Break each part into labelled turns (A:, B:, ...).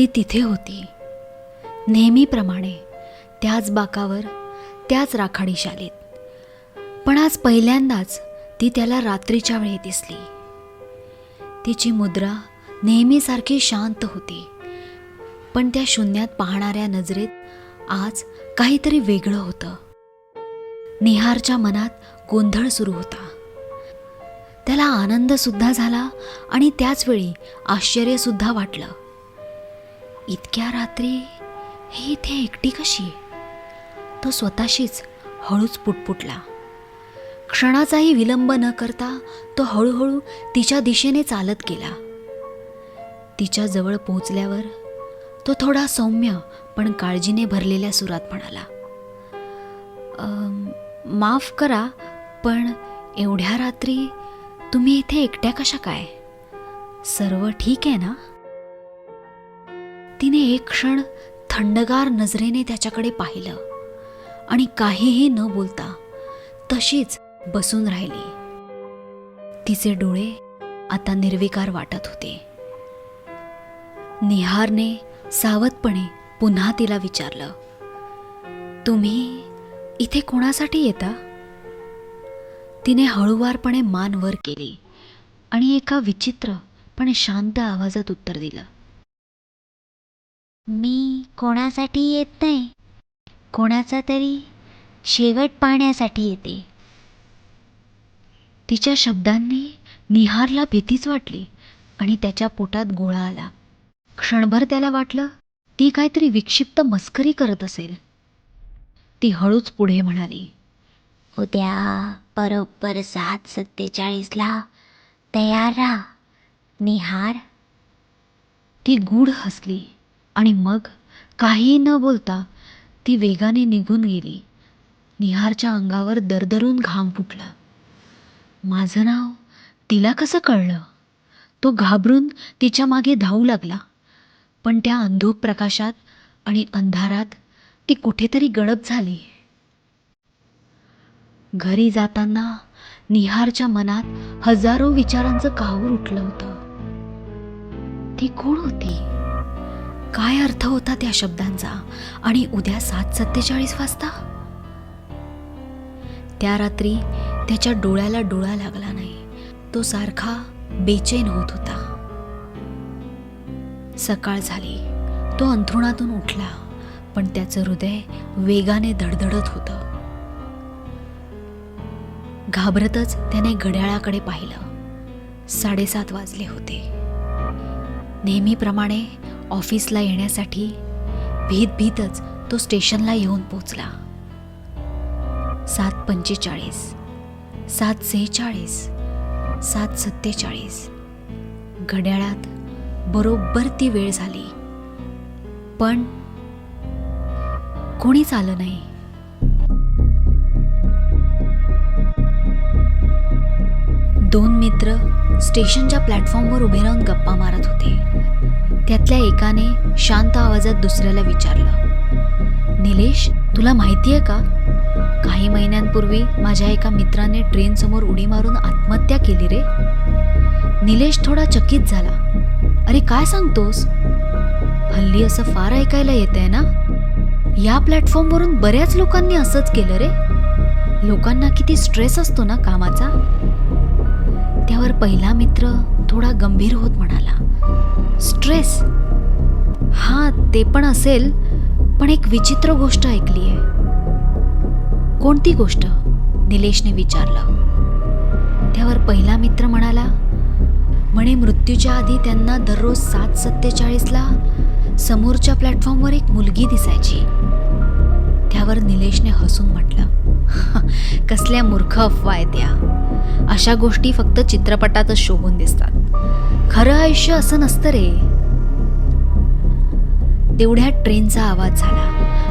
A: ती तिथे होती. नेहमीप्रमाणे त्याच बाकावर त्याच राखाडी शालीत पण आज पहिल्यांदाच ती त्याला रात्रीच्या वेळी दिसली. तिची मुद्रा नेहमीसारखी शांत होती. पण त्या शून्यात पाहणाऱ्या नजरेत आज काहीतरी वेगळं होतं. निहारच्या मनात गोंधळ सुरू होता. त्याला आनंद सुद्धा झाला आणि त्याच वेळी आश्चर्य सुद्धा वाटलं. इतक्या रात्री ही इथे एकटी कशी? तो स्वतःशीच हळूच पुटपुटला. क्षणाचाही विलंब न करता तो हळूहळू तिच्या दिशेने चालत गेला. तिच्या जवळ पोहोचल्यावर तो थोडा सौम्य पण काळजीने भरलेल्या सुरात म्हणाला माफ करा पण एवढ्या रात्री तुम्ही इथे एकट्या कशा काय? सर्व ठीक आहे ना? तिने एक क्षण थंडगार नजरेने त्याच्याकडे पाहिलं आणि काहीही न बोलता तशीच बसून राहिली. तिचे डोळे आता निर्विकार वाटत होते. निहारने सावधपणे पुन्हा तिला विचारलं तुम्ही इथे कोणासाठी येता? तिने हळुवारपणे मान वर केली आणि एका विचित्र पण शांत आवाजात उत्तर दिलं
B: मी कोणासाठी येत नाही. कोणाचा तरी शेवट पाहण्यासाठी येते.
A: तिच्या शब्दांनी निहारला भीतीच वाटली आणि त्याच्या पोटात गोळा आला. क्षणभर त्याला वाटलं ती काहीतरी विक्षिप्त मस्करी करत असेल. ती हळूच पुढे म्हणाली
B: उद्या बरोबर सात सत्तेचाळीसला तयार राहा निहार.
A: ती गूढ हसली. आणि मग काहीही न बोलता ती वेगाने निघून गेली. निहारच्या अंगावर दरदरून घाम फुटला. माझं नाव तिला कसं कळलं? तो घाबरून तिच्यामागे धावू लागला. पण त्या अंधूक प्रकाशात आणि अंधारात ती कुठेतरी गडप झाली. घरी जाताना निहारच्या मनात हजारो विचारांचं काहूर उठलं होतं. ती कोण होती? काय अर्थ होता त्या शब्दांचा? आणि उद्या सात सत्तेचाळीस वाजता? त्या रात्री त्याच्या डोळ्याला डोळा लागला नाही. तो सारखा बेचैन होत होता. सकाळ झाली. तो अंथरुणातून उठला पण त्याचं हृदय वेगाने धडधडत होतं. घाबरतच त्याने घड्याळाकडे पाहिलं. साडेसात वाजले होते. नेहमीप्रमाणे ऑफिसला येण्यासाठी भीत भीतच तो स्टेशनला येऊन पोचला. सात पंचेचाळीस सात सेहेचाळीस सात सत्तेचाळीस. घड्याळात बरोबर ती वेळ झाली. पण कोणीच आलं नाही. दोन मित्र स्टेशनच्या प्लॅटफॉर्मवर उभे राहून गप्पा मारत होते. त्यातल्या एकाने शांत आवाजात दुसऱ्याला विचारलं निलेश तुला माहिती आहे का? काही महिन्यांपूर्वी माझ्या एका मित्राने ट्रेनसमोर उडी मारून आत्महत्या केली रे. निलेश थोडा चकित झाला अरे काय सांगतोस? हल्ली असं फार ऐकायला येतंय ना? या प्लॅटफॉर्मवरून बऱ्याच लोकांनी असंच केलं रे. लोकांना किती स्ट्रेस असतो ना कामाचा? त्यावर पहिला मित्र थोडा गंभीर होत म्हणाला स्ट्रेस. हां ते पण असेल पण एक विचित्र गोष्ट ऐकली आहे. कोणती गोष्ट? निलेशने विचारलं. त्यावर पहिला मित्र म्हणाला म्हणे मृत्यूच्या आधी त्यांना दररोज सात सत्तेचाळीसला समोरच्या प्लॅटफॉर्मवर एक मुलगी दिसायची. त्यावर निलेशने हसून म्हटलं कसल्या मूर्ख अफवा आहेत त्या अशा गोष्टी फक्त चित्रपटातच शोभून दिसतात. खरं आयुष्य असं नसतं रे. तेवढ्यात ट्रेनचा आवाज झाला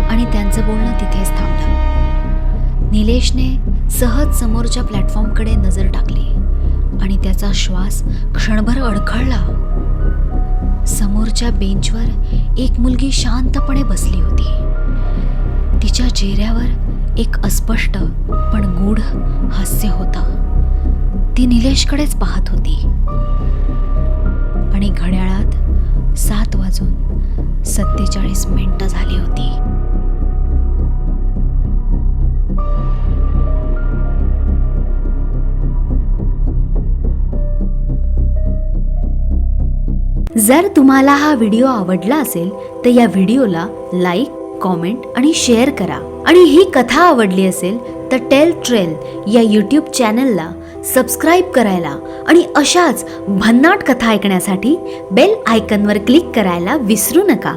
A: आणि त्यांचं बोलणं तिथेच थांबलं. निलेशने सहज समोरच्या प्लॅटफॉर्मकडे नजर टाकली आणि त्याचा श्वास क्षणभर अडखळला. समोरच्या बेंचवर एक मुलगी शांतपणे बसली होती. तिच्या चेहऱ्यावर एक अस्पष्ट पण गूढ हास्य होतं. ती निलेशकडेच पाहत होती. आणि घड्याळात सात वाजून सत्तेचाळीस मिनिटं झाली होती. जर तुम्हाला हा व्हिडिओ आवडला असेल तर या व्हिडिओला लाईक कॉमेंट आणि शेअर करा. आणि ही कथा आवडली असेल तर टेल ट्रेल या यूट्यूब चॅनलला सबस्क्राईब करायला आणि अशाच भन्नाट कथा ऐकण्यासाठी बेल आयकनवर क्लिक करायला विसरू नका.